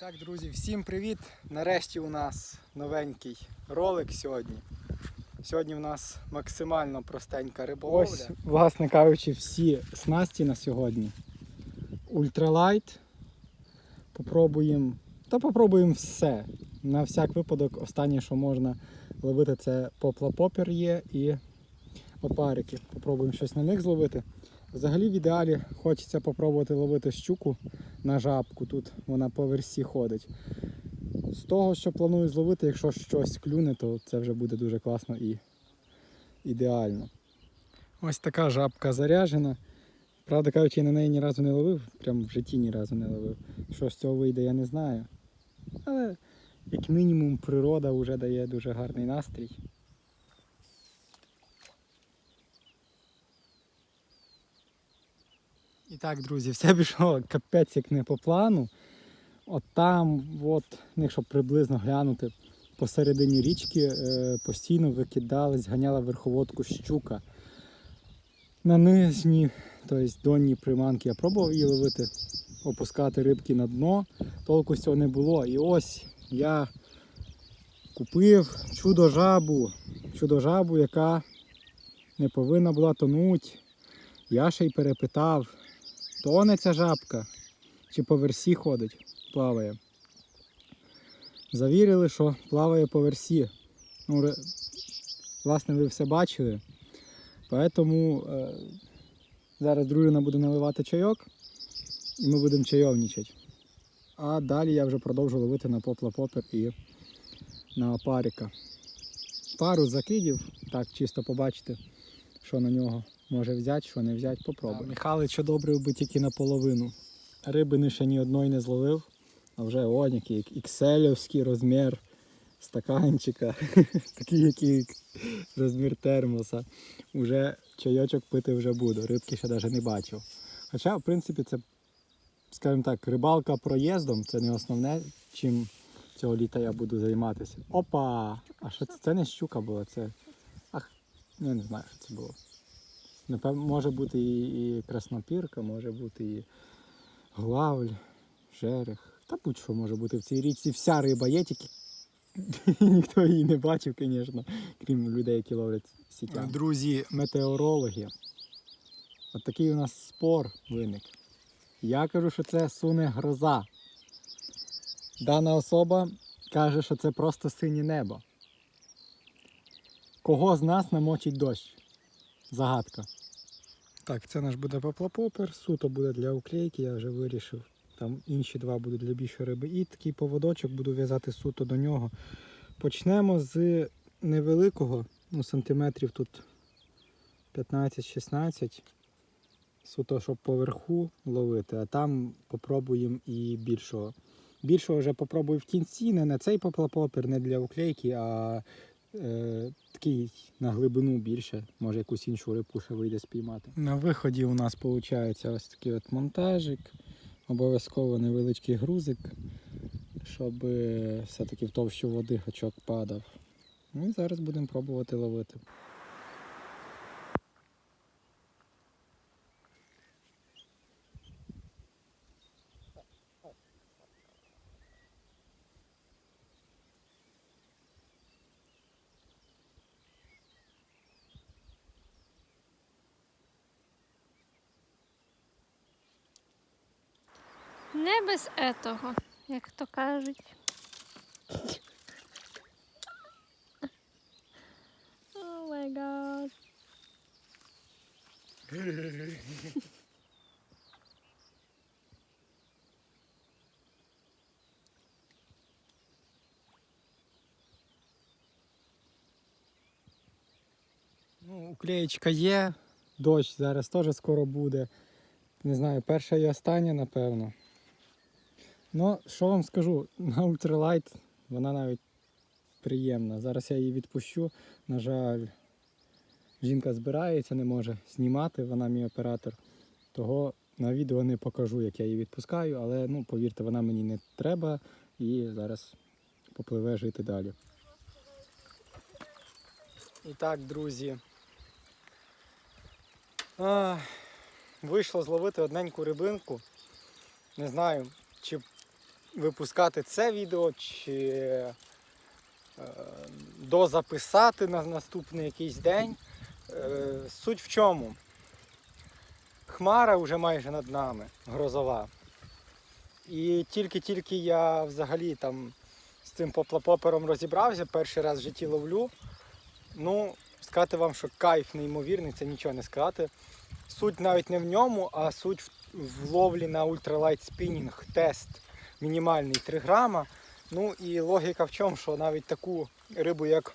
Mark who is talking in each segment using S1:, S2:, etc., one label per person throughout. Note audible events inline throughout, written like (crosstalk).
S1: Так, друзі, всім привіт! Нарешті у нас новенький ролик сьогодні. Сьогодні у нас максимально простенька риболовля. Ось, власне кажучи, всі снасті на сьогодні. Ультралайт. Попробуємо. Та попробуємо все. На всяк випадок, останнє, що можна ловити, це попла-попер є і опарики. Попробуємо щось на них зловити. Взагалі в ідеалі хочеться попробувати ловити щуку на жабку. Тут вона по версі ходить. З того, що планую зловити, якщо щось клюне, то це вже буде дуже класно і ідеально. Ось така жабка заряжена. Правда кажучи, я на неї ні разу не ловив, прям в житті ні разу не ловив. Що з цього вийде, я не знаю. Але як мінімум природа вже дає дуже гарний настрій. І так, друзі, все (laughs) пішло капець як не по плану. От там, от, ну, якщо приблизно глянути, посередині річки е, постійно викидались, ганяла верховодку щука. На нижній, тобто донні приманки, я пробував її ловити, опускати рибки на дно, толку цього не було. І ось я купив чудо-жабу, чудо-жабу, яка не повинна була тонути. Я ще й перепитав, тоне ця жабка чи по версі ходить, плаває. Завірили, що плаває по версі. Ну, власне, ви все бачили. Тому е, зараз дружина буде наливати чайок і ми будемо чайовничати. А далі я вже продовжу ловити на попла-попер і на опарика. Пару закидів, так чисто побачити, що на нього може взяти, що не взяти, попробуй. Михайлич одобрив би тільки наполовину. Рибини ще ні одної не зловив, а вже он який ікселівський розмір стаканчика, (laughs) такий який розмір термоса. Уже чайочок пити вже буду, рибки ще навіть не бачив. Хоча, в принципі, це, скажімо так, рибалка проїздом, це не основне, чим цього літа я буду займатися. Опа! А що це? Це не щука була, це. Ах, ну, я не знаю, що це було. Напевно, може бути і, і краснопірка, може бути і главль, жерех. Та будь-що може бути в цій річці. Вся риба є, тільки (laughs) ніхто її не бачив, звісно, крім людей, які ловлять сітями. Друзі, метеорологи. От такий у нас спор виник. Я кажу, що це суне гроза. Дана особа каже, що це просто синє небо. Кого з нас намочить дощ? Загадка. Так, це наш буде поплапопер, суто буде для уклейки, я вже вирішив. Там інші два будуть для більшої риби. І такий поводочок буду в'язати суто до нього. Почнемо з невеликого, ну, сантиметрів тут 15-16. Суто, щоб поверху ловити, а там попробуємо і більшого. Більшого вже попробую в кінці, не на цей поплапопер, не для уклейки, а е, такий на глибину більше, може якусь іншу рибку ще вийде спіймати. На виході у нас виходить ось такий от монтажик, обов'язково невеличкий грузик, щоб е, все-таки в товщу води гачок падав. Ну і зараз будемо пробувати ловити.
S2: Не без етого, як то кажуть. О май гад.
S1: Ну, уклеєчка є, дощ зараз теж скоро буде. Не знаю, перша і остання, напевно. Ну, що вам скажу, (laughs) на ультралайт вона навіть приємна. Зараз я її відпущу. На жаль, жінка збирається, не може знімати, вона мій оператор. Того на відео не покажу, як я її відпускаю, але ну, повірте, вона мені не треба і зараз попливе жити далі. І так, друзі. А, вийшло зловити одненьку рибинку. Не знаю, чи випускати це відео, чи е, дозаписати на наступний якийсь день. Е, суть в чому? Хмара вже майже над нами, грозова. І тільки-тільки я взагалі там з цим поплапопером розібрався, перший раз в житті ловлю. Ну, сказати вам, що кайф неймовірний, це нічого не сказати. Суть навіть не в ньому, а суть в, ловлі на ультралайт спінінг тест мінімальний 3 грама. Ну і логіка в чому, що навіть таку рибу, як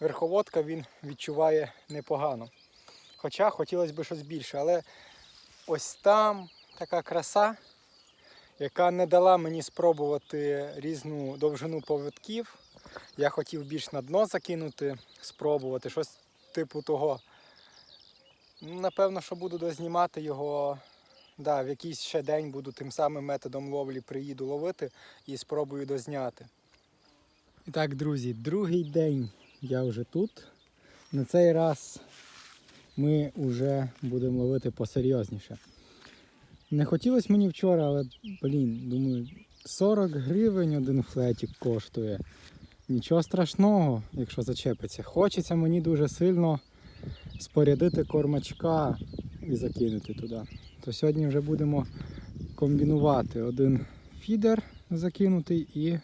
S1: верховодка, він відчуває непогано. Хоча хотілося б щось більше, але ось там така краса, яка не дала мені спробувати різну довжину поводків. Я хотів більш на дно закинути, спробувати щось типу того. Напевно, що буду дознімати його. Да, в якийсь ще день буду тим самим методом ловлі приїду ловити і спробую дозняти. І так, друзі, другий день я вже тут. На цей раз ми вже будемо ловити посерйозніше. Не хотілося мені вчора, але, блін, думаю, 40 гривень один флетик коштує. Нічого страшного, якщо зачепиться. Хочеться мені дуже сильно спорядити кормачка і закинути туди. То сьогодні вже будемо комбінувати один фідер закинутий і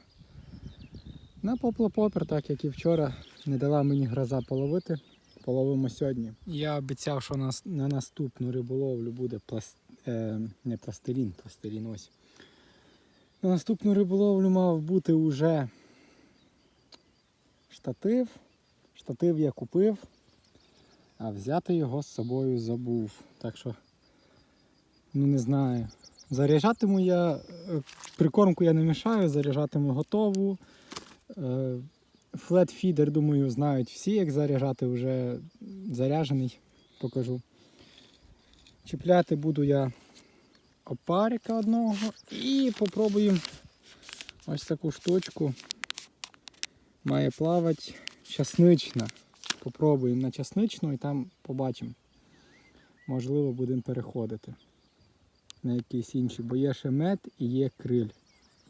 S1: на поплопопер, так як і вчора, не дала мені гроза половити. Половимо сьогодні. Я обіцяв, що на, на наступну риболовлю буде пласт... е, не пластилін, пластилін ось. На наступну риболовлю мав бути уже штатив. Штатив я купив, а взяти його з собою забув. Так що, ну не знаю. Заряджатиму я, е, прикормку я не мішаю, заряджатиму готову. Флет-фідер, думаю, знають всі, як заряджати, вже заряджений, покажу. Чіпляти буду я опарика одного і попробуємо ось таку штучку. Має плавати часнична. Попробуємо на часничну і там побачимо. Можливо, будемо переходити на якийсь інший, бо є ще мед і є криль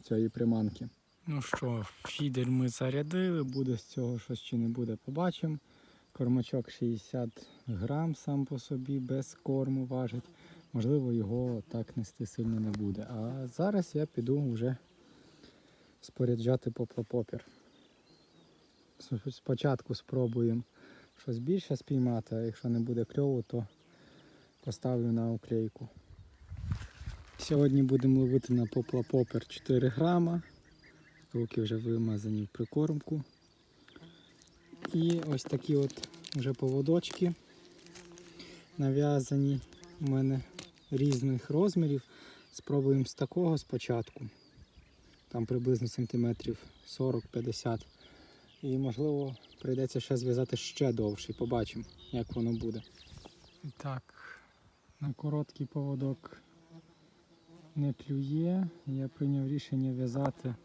S1: цієї приманки. Ну що, фідер ми зарядили, буде з цього щось чи не буде, побачимо. Кормачок 60 грам сам по собі, без корму важить. Можливо, його так нести сильно не буде. А зараз я піду вже споряджати поплопопір. Спочатку спробуємо щось більше спіймати, а якщо не буде кльово, то поставлю на уклейку. Сьогодні будемо ловити на поплопопер 4 грама. Руки вже вимазані в прикормку. І ось такі от вже поводочки нав'язані у мене різних розмірів. Спробуємо з такого спочатку. Там приблизно сантиметрів 40-50. І можливо прийдеться ще зв'язати ще довший. Побачимо, як воно буде. І так, на короткий поводок не клює. Я прийняв рішення в'язати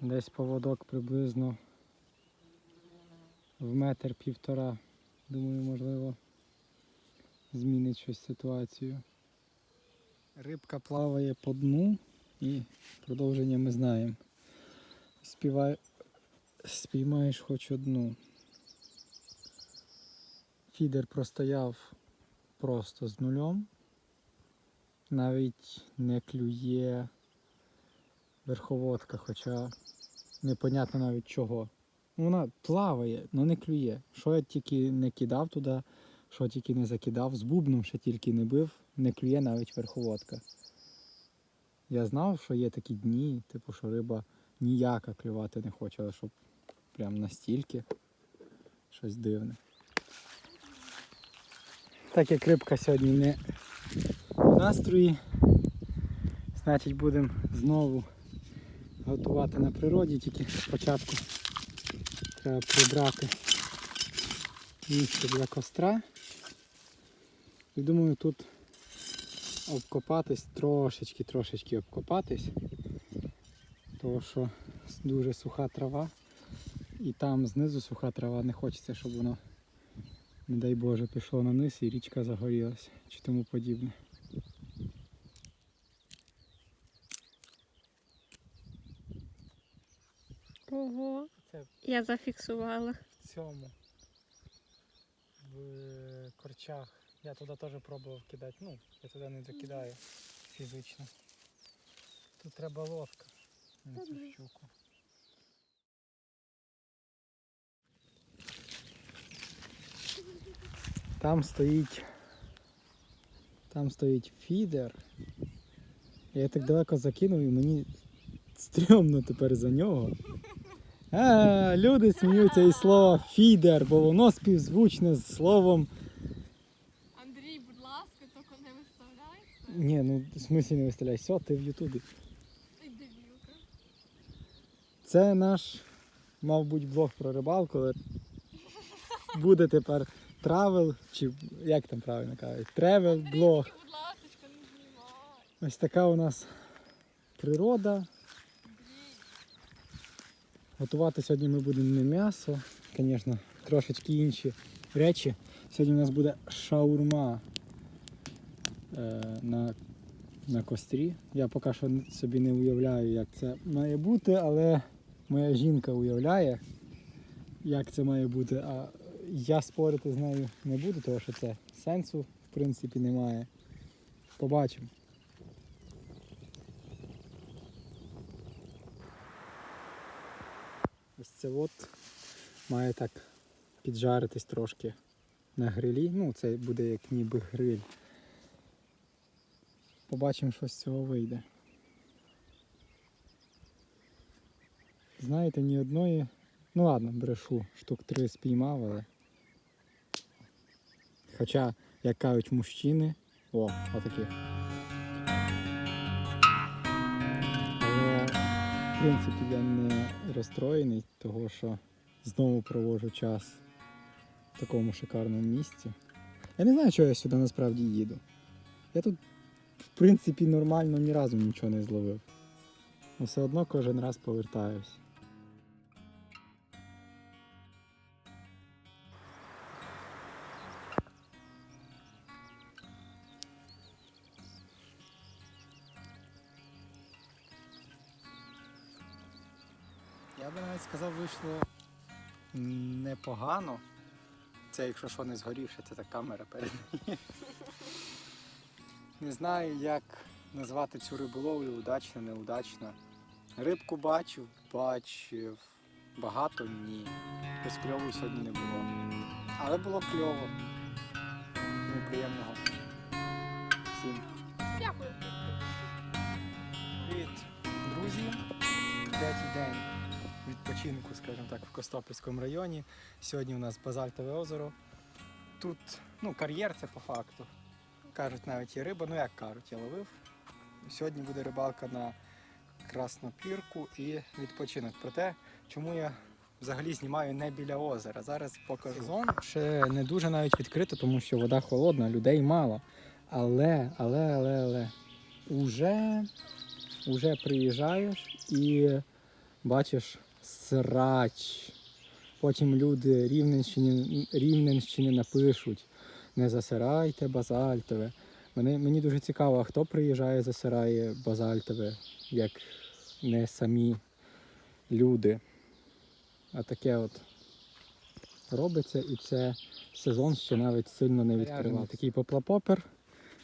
S1: десь поводок приблизно в метр півтора. Думаю, можливо, змінить щось ситуацію. Рибка плаває по дну і продовження ми знаємо. Співай... Спіймаєш хоч одну. Фідер простояв просто з нульом. Навіть не клює верховодка, хоча непонятно навіть чого. Вона плаває, але не клює. Що я тільки не кидав туди, що тільки не закидав, з бубном ще тільки не бив, не клює навіть верховодка. Я знав, що є такі дні, типу, що риба ніяка клювати не хоче, але щоб прям настільки щось дивне. Так як рибка сьогодні не настрої, значить будемо знову готувати на природі, тільки спочатку треба прибрати місце для костра. І думаю тут обкопатись, трошечки, трошечки обкопатись, тому що дуже суха трава і там знизу суха трава, не хочеться, щоб воно, не дай Боже, пішло на низ і річка загорілася чи тому подібне.
S2: Ого.
S1: Це
S2: Я зафіксувала.
S1: в цьому. В корчах. Я туди теж пробував кидати. Ну, я туди не закидаю фізично. Тут треба ложка на цю
S2: Добре.
S1: щуку. Там стоїть. Там стоїть фідер. Я так далеко закинув і мені стрьомно тепер за нього. А, люди сміються із слова фідер, бо воно співзвучне з словом.
S3: Андрій, будь ласка, тільки не виставляйся.
S1: Ні, ну в смислі не виставляй, все, ти в Ютубі. Це наш, мав бути блог про рибалку, буде тепер травел, чи як там правильно кажуть, тревел блог.
S3: Будь ласка, не знімай.
S1: Ось така у нас природа. Готувати сьогодні ми будемо не м'ясо, звісно, трошечки інші речі. Сьогодні у нас буде шаурма е, на, на кострі. Я поки що собі не уявляю, як це має бути, але моя жінка уявляє, як це має бути. А я спорити з нею не буду, тому що це сенсу в принципі немає. Побачимо. Ось це от має так піджаритись трошки на грилі. Ну, це буде як ніби гриль. Побачимо, що з цього вийде. Знаєте, ні одної. Ну ладно, брешу, штук три спіймав, але. Хоча, як кажуть мужчини, о, отакі. В принципі я не розстроєний, того що знову проводжу час в такому шикарному місці. Я не знаю, чого я сюди насправді їду. Я тут, в принципі, нормально ні разу нічого не зловив. Але все одно кожен раз повертаюсь. Сказав, вийшло непогано. Це якщо що не згорівше, це та камера передає. (laughs) Не знаю, як назвати цю риболовлю удачно, неудачно. Рибку бачив, бачив. Багато ні. Без кльову сьогодні не було. Але було кльово. Неприємного. Всім.
S3: Дякую.
S1: Привіт, друзі! Третій день відпочинку, скажімо так, в Костопільському районі. Сьогодні у нас базальтове озеро. Тут ну, кар'єр це по факту. Кажуть, навіть є риба, ну як кажуть, я ловив. Сьогодні буде рибалка на краснопірку і відпочинок. Про те, чому я взагалі знімаю не біля озера. Зараз покажу. Сезон ще не дуже навіть відкрито, тому що вода холодна, людей мало. Але, але, але, але. Уже Уже приїжджаєш і бачиш срач. Потім люди Рівненщини, Рівненщини напишуть: не засирайте базальтове. Мені, мені дуже цікаво, хто приїжджає, засирає базальтове, як не самі люди. А таке от робиться, і це сезон ще навіть сильно не відкривав. Такий поплапопер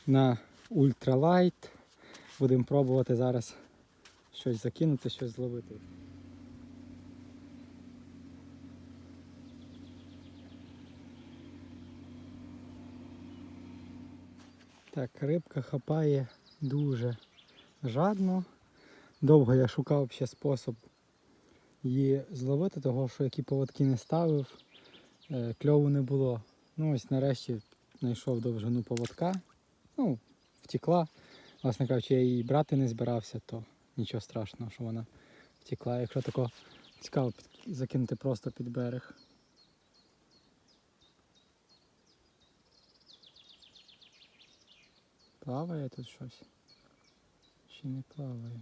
S1: на ультралайт. Будемо пробувати зараз щось закинути, щось зловити. Так, рибка хапає дуже жадно. Довго я шукав ще спосіб її зловити, того що які поводки не ставив, е, кльову не було. Ну ось нарешті знайшов довжину поводка. Ну, втекла. Власне кажучи, я її брати не збирався, то нічого страшного, що вона втекла. Якщо тако цікаво закинути просто під берег. Плаває тут щось? Чи не плаває?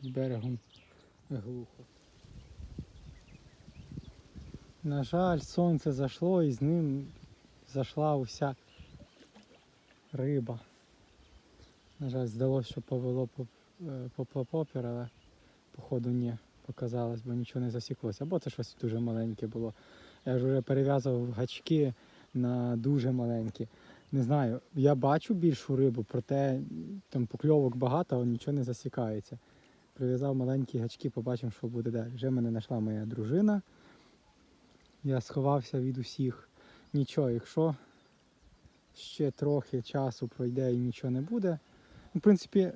S1: Під берегом глухо. На жаль, сонце зайшло і з ним зайшла уся риба. На жаль, здалося, що повело поп- е, поплапопір, але походу ні, показалось, бо нічого не засіклося. Або це щось дуже маленьке було. Я ж вже перев'язував гачки на дуже маленькі. Не знаю, я бачу більшу рибу, проте там покльовок багато, але нічого не засікається. Прив'язав маленькі гачки, побачимо, що буде далі. Вже мене знайшла моя дружина. Я сховався від усіх. Нічого, якщо ще трохи часу пройде і нічого не буде. В принципі,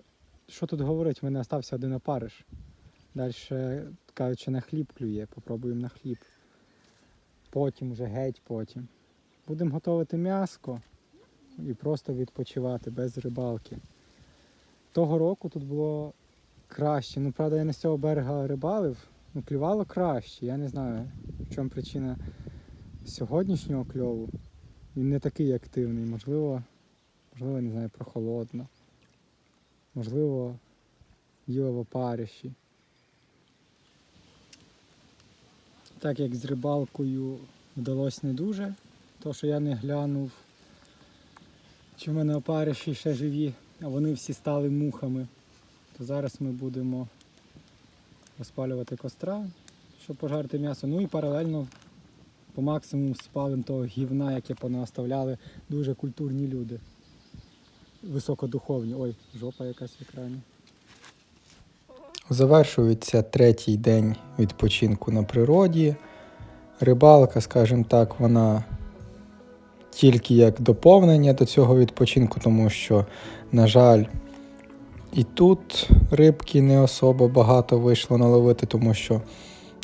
S1: що тут говорить, в мене залишився один опариш. Далі кажуть, що на хліб клює, попробуємо на хліб. Потім вже геть потім. Будемо готувати м'яско і просто відпочивати без рибалки. Того року тут було краще. Ну, правда, я не з цього берега рибалив, ну клювало краще. Я не знаю, в чому причина сьогоднішнього кльову. Він не такий активний. Можливо, можливо, не знаю, прохолодно. Можливо, їла в опариші. Так як з рибалкою вдалося не дуже, то що я не глянув, чи в мене опариші ще живі, а вони всі стали мухами. То зараз ми будемо розпалювати костра, щоб пожарити м'ясо. Ну і паралельно по максимуму спалимо того гівна, яке понаставляли дуже культурні люди. Високодуховні. Ой, жопа якась в екрані. Завершується третій день відпочинку на природі. Рибалка, скажімо так, вона тільки як доповнення до цього відпочинку, тому що, на жаль, і тут рибки не особо багато вийшло наловити, тому що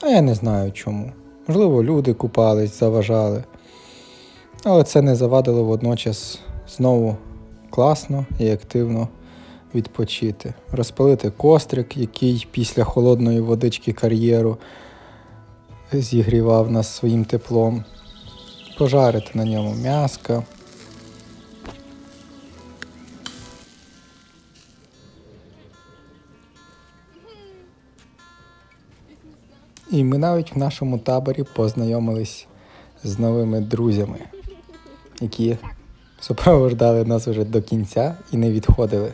S1: а я не знаю чому. Можливо, люди купались, заважали. Але це не завадило водночас знову класно і активно відпочити. Розпалити кострик, який після холодної водички кар'єру зігрівав нас своїм теплом. Пожарити на ньому м'яска. І ми навіть в нашому таборі познайомились з новими друзями, які супроводжали нас уже до кінця і не відходили.